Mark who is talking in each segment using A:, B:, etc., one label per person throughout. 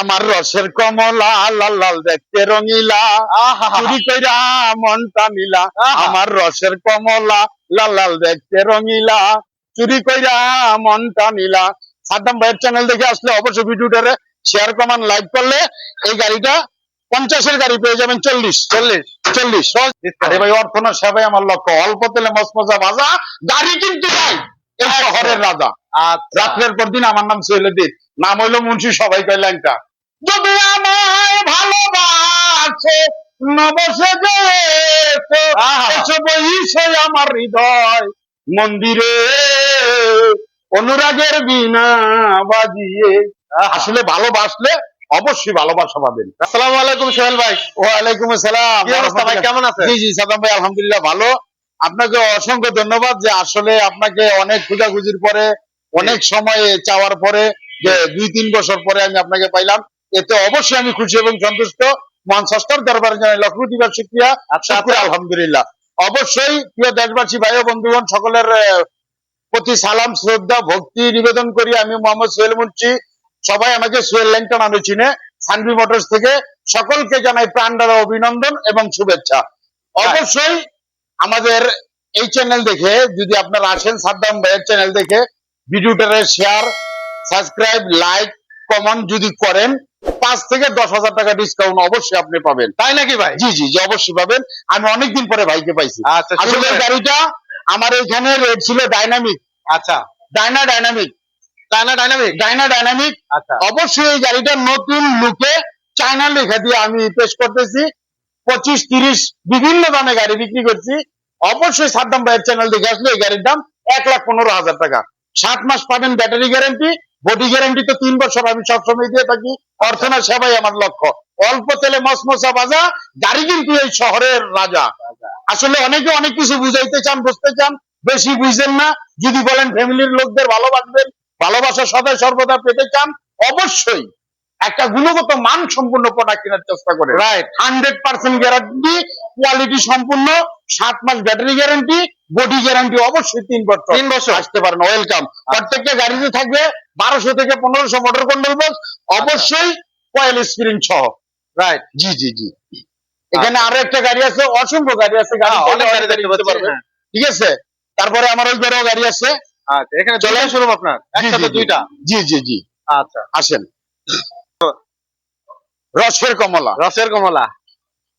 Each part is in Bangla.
A: আমার রসের কমলা লাল লাল দেখতে রঙিলা। চুরি কইরা মনটা
B: আহা।
A: আমার রসের কমলা লাল লাল দেখতে রঙিলা। চুরি কইরা মনটা নিলা সাদ্দাম ভাইয়ের চ্যানেল দেখে আসলে অবশ্যই ভিডিওটারে শেয়ার কমান লাইক করলে এই গাড়িটা পঞ্চাশের গাড়ি পেয়ে যাবেন চল্লিশ চল্লিশ চল্লিশ। আরে ভাই অর্থ না সেবাই আমার লক্ষ্য। অল্প তেলে মসমজা ভাজা গাড়ি কিন্তু ভাই এই শহরের রাজা।
B: আচ্ছা।
A: রাত্রের পর দিন আমার নাম সৈলদ্দিন নাম হইল মুন্সি সবাই কয় ল্যাংটা। যদি আমায় ভালোবাসে নবসে বইসে আমার হৃদয় মন্দিরে। অনুরাগের বিনা বাজিয়ে। আসলে ভালোবাসলে অবশ্যই ভালোবাসা পাবেন।
B: আসসালামু আলাইকুম সোহেল ভাই।
A: ওয়ালাইকুম আসসালাম।
B: কি অবস্থা ভাই কেমন আছেন?
A: জি জি সাদাম ভাই আলহামদুলিল্লাহ ভালো। আপনাকে অসংখ্য ধন্যবাদ যে আসলে আপনাকে অনেক খোঁজাখুঁজির পরে অনেক সময় চাওয়ার পরে যে দুই তিন বছর পরে আমি আপনাকে পাইলাম। এতে অবশ্যই আমি খুশি এবং সন্তুষ্ট। মহান ষষ্ঠর দরবারে জানাই লক্ষ্মী দিবার শুক্রিয়া। আলহামদুলিল্লাহ। অবশ্যই প্রিয় দেশবাসী ভাই ও বন্ধুগণ সকলের প্রতি সালাম শ্রদ্ধা ভক্তি নিবেদন করি আমি মোহাম্মদ সোহেল মুন্সি। সবাই আমাকে সোহেল ল্যাংটা নামে চিনে। সানভি মোটরস থেকে সকলকে জানাই প্রাণ দ্বারা অভিনন্দন এবং শুভেচ্ছা। অবশ্যই আমাদের এই চ্যানেল দেখে যদি আপনারা আসেন সাদ্দাম ভাইয়ের চ্যানেল দেখে ভিডিওটারে শেয়ার সাবস্ক্রাইব লাইক কমেন্ট যদি করেন পাঁচ থেকে দশ হাজার টাকা ডিসকাউন্ট অবশ্যই আপনি পাবেন।
B: তাই নাকি ভাই?
A: জি জি জি অবশ্যই পাবেন। আমি অনেকদিন পরে ভাইকে পাইছি।
B: আচ্ছা
A: আসলে গাড়িটা আমার এখানে রেট ছিল ডাইনামিক
B: আচ্ছা।
A: ডাইনা ডাইনামিক
B: চায়না ডাইনামিক
A: ডাইনা ডাইনামিক
B: আচ্ছা।
A: অবশ্যই এই গাড়িটা নতুন লুকে চায়না লেখা দিয়ে আমি পেশ করতেছি। পঁচিশ তিরিশ বিভিন্ন দামে গাড়ি বিক্রি করছি। অবশ্যই সাদ্দাম ভাইয়ের চ্যানেল দেখে আসলে এই গাড়ির দাম এক লাখ পনেরো হাজার টাকা। সাত মাস পাবেন ব্যাটারি গ্যারান্টি বডি গ্যারান্টি তো তিন বছর আমি সবসময় দিয়ে থাকি। অর্থনা সেবাই আমার লক্ষ্য। অল্প তেলে মসমসা বাজা গাড়ি কিন্তু এই শহরের রাজা। আসলে অনেকে অনেক কিছু বুঝাইতে চান বুঝতে চান বেশি বুঝছেন না। যদি বলেন ফ্যামিলির লোকদের ভালোবাসবেন ভালোবাসা সদা সর্বদা পেতে চান অবশ্যই একটা গুণগত মান সম্পূর্ণ প্রোডাক্ট কেনার চেষ্টা করে
B: right
A: hundred percent guarantee quality সম্পূর্ণ সাত মাস ব্যাটারি গ্যারান্টি বডি গ্যারান্টি অবশ্যই তিন বছর
B: তিন বছর।
A: আসতে পারেন ওয়েলকাম প্রত্যেকটা গাড়িতে থাকবে বারোশো থেকে পনেরোশো মোটর কন্ট্রোল বক্স অবশ্যই কয়েল স্ক্রিন সহ।
B: রাইট
A: জি জি জি। এখানে আরও একটা গাড়ি আছে অসংখ্য গাড়ি আছে
B: হ্যাঁ। হ্যাঁ।
A: ঠিক আছে? তারপরে আমার ওই ঘরেও গাড়ি আছে।
B: আচ্ছা এখানে চলে শুরু আপনার? একসাথে। দুইটা?
A: জি জি জি।
B: আচ্ছা।
A: আসেন। রসের কমলা।
B: রসের কমলা।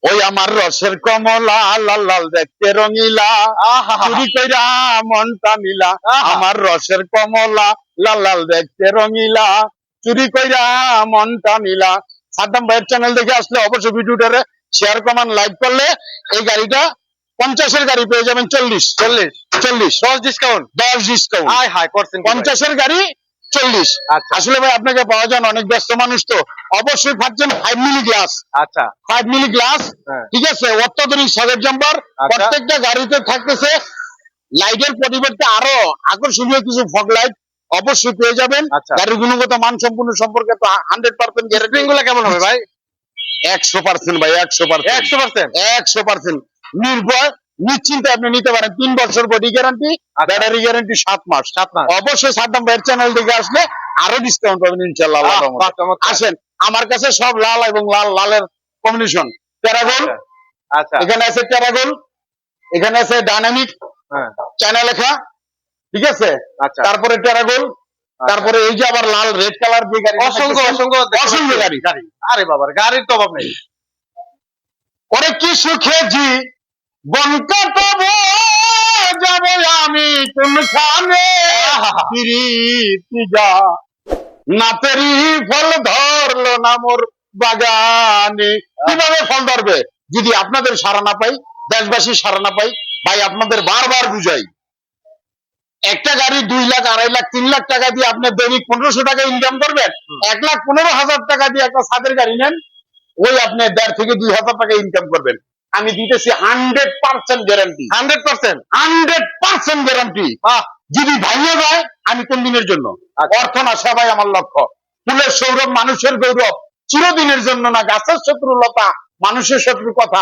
A: ওই আমার রসের কমলা লাল লাল দেখতে রঙিলা। চুরি কইরা মনটা
B: আহা।
A: আমার রসের কমলা লাল লাল দেখতে রঙিলা। চুরি কইরা মনটা নিলা সাদ্দাম ভাইয়ের চ্যানেল দেখে আসলে অবশ্যই ভিডিওটারে শেয়ার কমান লাইক করলে এই গাড়িটা পঞ্চাশের গাড়ি পেয়ে যাবেন চল্লিশ।
B: চল্লিশ।
A: চল্লিশ।
B: দশ ডিসকাউন্ট
A: দশ ডিসকাউন্ট
B: হাই হাই করছেন
A: পঞ্চাশের গাড়ি চল্লিশ।
B: আচ্ছা।
A: আসলে ভাই আপনাকে পাওয়া যান অনেক ব্যস্ত মানুষ তো। অবশ্যই পাচ্ছেন ফাইভ মিলি গ্লাস
B: আচ্ছা।
A: ফাইভ মিলি গ্লাস ঠিক আছে? অত্যাধুনিক জাম্পার।
B: আচ্ছা।
A: প্রত্যেকটা গাড়িতে থাকতেছে। লাইটের পরিবর্তে আরও আকর্ষণীয় কিছু ফগ লাইট অবশ্যই পেয়ে যাবেন।
B: আচ্ছা।
A: গাড়ির গুণগত মান সম্পূর্ণ সম্পর্কে তো হান্ড্রেড পার্সেন্ট গ্যারেন্টি
B: গুলা কেমন হবে ভাই?
A: একশো পার্সেন্ট ভাই একশো পার্সেন্ট
B: একশো পার্সেন্ট
A: একশো পার্সেন্ট নির্ভয় নিশ্চিন্তে আপনি নিতে পারেন। তিন বছর বডি গ্যারান্টি ব্যাটারি গ্যারান্টি সাত মাস।
B: সাত মাস।
A: অবশ্যই সাদ্দাম ভাইয়ের চ্যানেল থেকে আসলে আরও ডিসকাউন্ট পাবেন ইনশাল্লাহ। আসেন আমার কাছে সব লাল এবং লাল লালের কম্বিনেশন প্যারাগন
B: আচ্ছা।
A: এখানে আছে প্যারাগন এখানে আছে ডাইনামিক
B: হ্যাঁ।
A: চায়না লেখা ঠিক আছে?
B: আচ্ছা।
A: তারপরে প্যারাগন তারপরে এই যে আবার লাল রেড কালার যে গাড়ি
B: অসংখ্য অসংখ্য
A: অসংখ্য গাড়ি।
B: গাড়ি। আরে বাবার গাড়ির তো অভাব নেই।
A: ওরে কি সুখে জি। বন কাটাবো যাব আমি কোনখানে। প্রীতি না ফল ধরলো না মোর বাগানে। কীভাবে ফল ধরবে? যদি আপনাদের সারা না পাই দেশবাসী সারা না পাই ভাই আপনাদের বারবার বুঝাই। একটা গাড়ি দুই লাখ আড়াই লাখ তিন লাখ টাকা দিয়ে আপনি দৈনিক পনেরোশো টাকা ইনকাম করবেন? এক লাখ পনেরো হাজার টাকা দিয়ে একটা ছাদের গাড়ি নেন ওই আপনি দেড় থেকে দুই হাজার টাকা ইনকাম করবেন। আমি দিতেছি hundred percent guarantee
B: hundred percent
A: hundred percent guarantee যদি ভাঙে যায় আমি কোন দিনের জন্য।
B: আচ্ছা।
A: অর্থ না সেবাই আমার লক্ষ্য। ফুলের সৌরভ মানুষের গৌরব। চিরদিনের জন্য না গাছের শত্রু লতা মানুষের শত্রু কথা।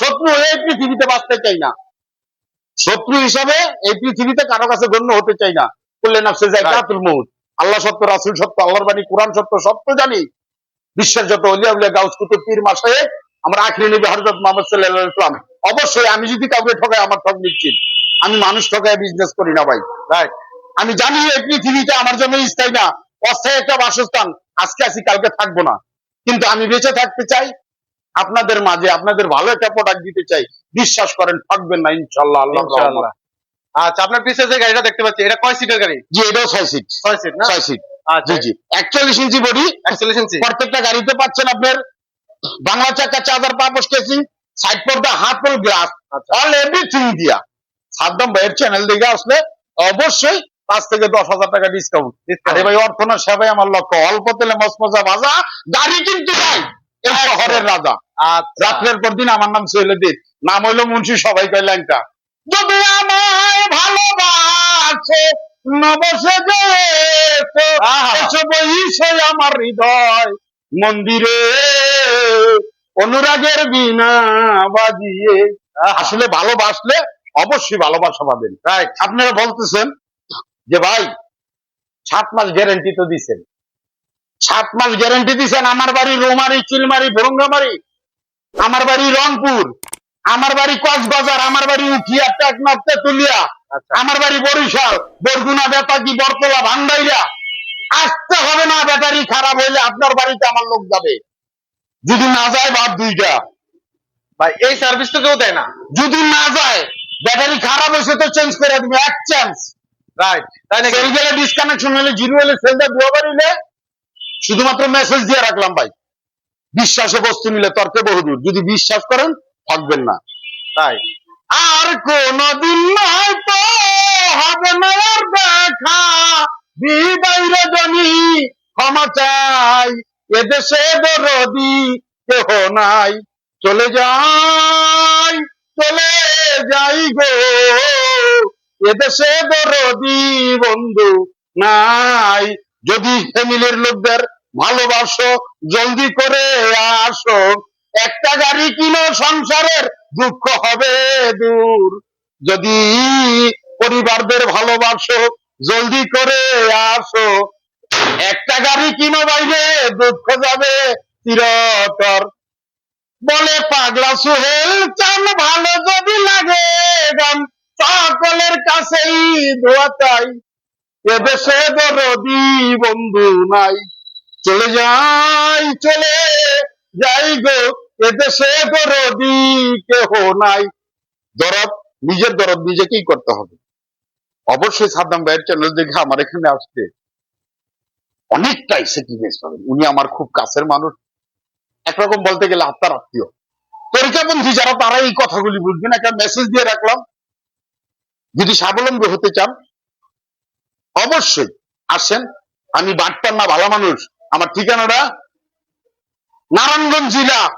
A: শত্রু হয়ে পৃথিবীতে বাঁচতে চাই না। শত্রু হিসাবে এই পৃথিবীতে কারও কাছে গণ্য হতে চাই না। করলে না সে যায়
B: Right.
A: কাতুল মৌত আল্লাহ সত্য রাসুল সত্য আল্লাহর বাণী কোরআন সত্য সত্য জানি। বিশ্বের যত অলিয়া উলিয়া গাউস কুতুব পীর মাসায় আমার আখরি নবী হযরত মুহাম্মদ সাল্লাল্লাহু আলাইহি ওয়াসাল্লাম। অবশ্যই আমি যদি কাউকে ঠকাই আমার ঠক নিশ্চিত। আমি মানুষ ঠকায় বিজনেস করি না ভাই।
B: রাইট
A: আমি জানি এই পৃথিবীতে আমার জন্য স্থায়ী না। অস্থায়ী একটা বাসস্থান। আজকে আছি কালকে থাকব না। কিন্তু আমি বেঁচে থাকতে চাই আপনাদের মাঝে আপনাদের ভালো একটা প্রোডাক্ট দিতে চাই। বিশ্বাস করেন থাকবেন না ইনশাল্লাহ আল্লাহ
B: আচ্ছা আপনার পিছে যে গাড়িটা দেখতে পাচ্ছি এটা কয় সিটের গাড়ি?
A: জি এটাও ছয় সিট
B: ছয় সিট না?
A: ছয় সিট
B: আচ্ছা।
A: জি জি। একচল্লিশ ইঞ্চি বডি
B: একচল্লিশ সি
A: প্রত্যেকটা গাড়িতে পাচ্ছেন আপনার বাংলা চাকা কেসিং সাইড পর্দা হাফ ফুল গ্লাস
B: আচ্ছা।
A: অল এভরিথিং দিয়া। সাদ্দাম ভাইয়ের চ্যানেল দেখে আসলে অবশ্যই পাঁচ থেকে দশ হাজার টাকা ডিসকাউন্ট আরে ভাই অর্থ না সেবাই আমার লক্ষ্য। অল্প তেলে মসমসা ভাজা গাড়ি কিন্তু ভাই এই শহরের রাজা।
B: আচ্ছা।
A: রাত্রের পর দিন আমার নাম সৈলদ্দিন নাম হইল মুন্সি সবাই কয় ল্যাংটা যদি আমায় ভালোবাসে নবসে আমার হৃদয়। মন্দিরে অনুরাগের বিনা বাজিয়ে। আসলে ভালোবাসলে অবশ্যই ভালোবাসা পাবেন।
B: রাইট
A: আপনারা বলতেছেন যে ভাই সাত মাস গ্যারান্টি তো দিছেন। সাত মাস গ্যারান্টি দিছেন আমার বাড়ি রোমারি চিলমারি ভরঙ্গামারি। আমার বাড়ি রংপুর। আমার বাড়ি কক্সবাজার। আমার বাড়ি উঠিয়া টেকনাফ তেতুলিয়া।
B: আচ্ছা।
A: আমার বাড়ি বরিশাল। বরগুনা বেতাকি বরতলা ভান্ডাইরা আসতে হবে না ব্যাটারি খারাপ হইলে আপনার বাড়িতে আমার লোক যাবে। যদি না যায় বাদ দুইটা
B: ভাই এই সার্ভিস তো কেউ দেয় না।
A: যদি না যায় ব্যাটারি খারাপ হয়েছে তো চেঞ্জ করে দিবে এক চান্স
B: রাইট তাই নাকি?
A: সেল গেলে ডিসকানেকশন হলে জিরো হলে সেলটা শুধুমাত্র মেসেজ দিয়ে রাখলাম ভাই। বিশ্বাসে বস্তু নিলে তর্কে বহুদূর। যদি বিশ্বাস করেন থাকবেন না।
B: তাই।
A: আর কোনদিন হয়তো হবে না আর দেখা। বিদায় রজনী ক্ষমা চাই। এদেশে দরদি কেহ নাই। চলে যাই চলে যাই গো। এদেশে দরদি বন্ধু নাই। যদি ফ্যামিলির লোকদের ভালোবাসো, জলদি করে আসো। একটা গাড়ি কিনো, সংসারের দুঃখ হবে দূর। যদি পরিবারদের ভালোবাসো, জলদি করে আসো। একটা গাড়ি কিনো বাইরে, দুঃখ যাবে চিরতর। বলে পাগলা সুহেল, চান ভালো যদি লাগে গান সকলের কাছেই দোয়া চাই। এদেশে দরদি বন্ধু নাই। চলে যাই চলে যাই গো এদেশে দরদি কেহ নাই। দরদ, নিজের দরদ নিজেকেই করতে হবে? অবশ্যই সাদ্দাম ভাইয়ের চ্যানেল দেখে আমার এখানে আসতে অনেকটাই সেক্রিফাইস পাবেন উনি আমার খুব কাছের মানুষ। একরকম বলতে গেলে আত্মার আত্মীয়। তরিকাপন্থী যারা তারা এই কথাগুলি বুঝবেন। একটা মেসেজ দিয়ে রাখলাম। যদি স্বাবলম্বী হতে চান, অবশ্যই আসেন। আমি বাটপার না, ভালো মানুষ। আমার ঠিকানাটা নারায়ণগঞ্জ জেলা,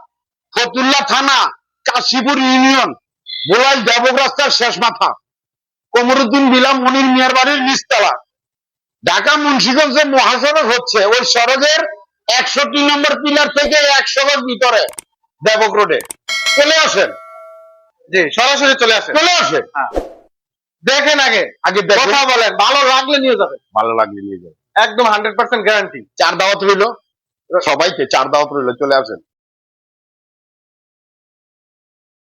A: ফতুল্লা থানা, কাশীপুর ইউনিয়ন, বোলাই দেবক রাস্তার শেষ মাথা কমরুদ্দিন বিলাম, মনির মিয়ার বাড়ির নিচতলা। ঢাকা মুন্সিগঞ্জে মহাসড়ক হচ্ছে। ওই সড়কের একষট্টি নম্বর পিলার থেকে একশো গজ ভিতরে দেবক রোডে। চলে আসেন।
B: জি সরাসরি চলে আসেন।
A: চলে আসেন।
B: দেখেন আগে।
A: আগে
B: কথা বলেন। ভালো লাগলে নিয়ে যাবেন।
A: ভালো লাগলে নিয়ে যাবেন।
B: একদম হান্ড্রেড পার্সেন্ট গ্যারান্টি
A: চার দাওয়াত রইল। সবাইকে চার দাওয়াত রইল। চলে আসেন।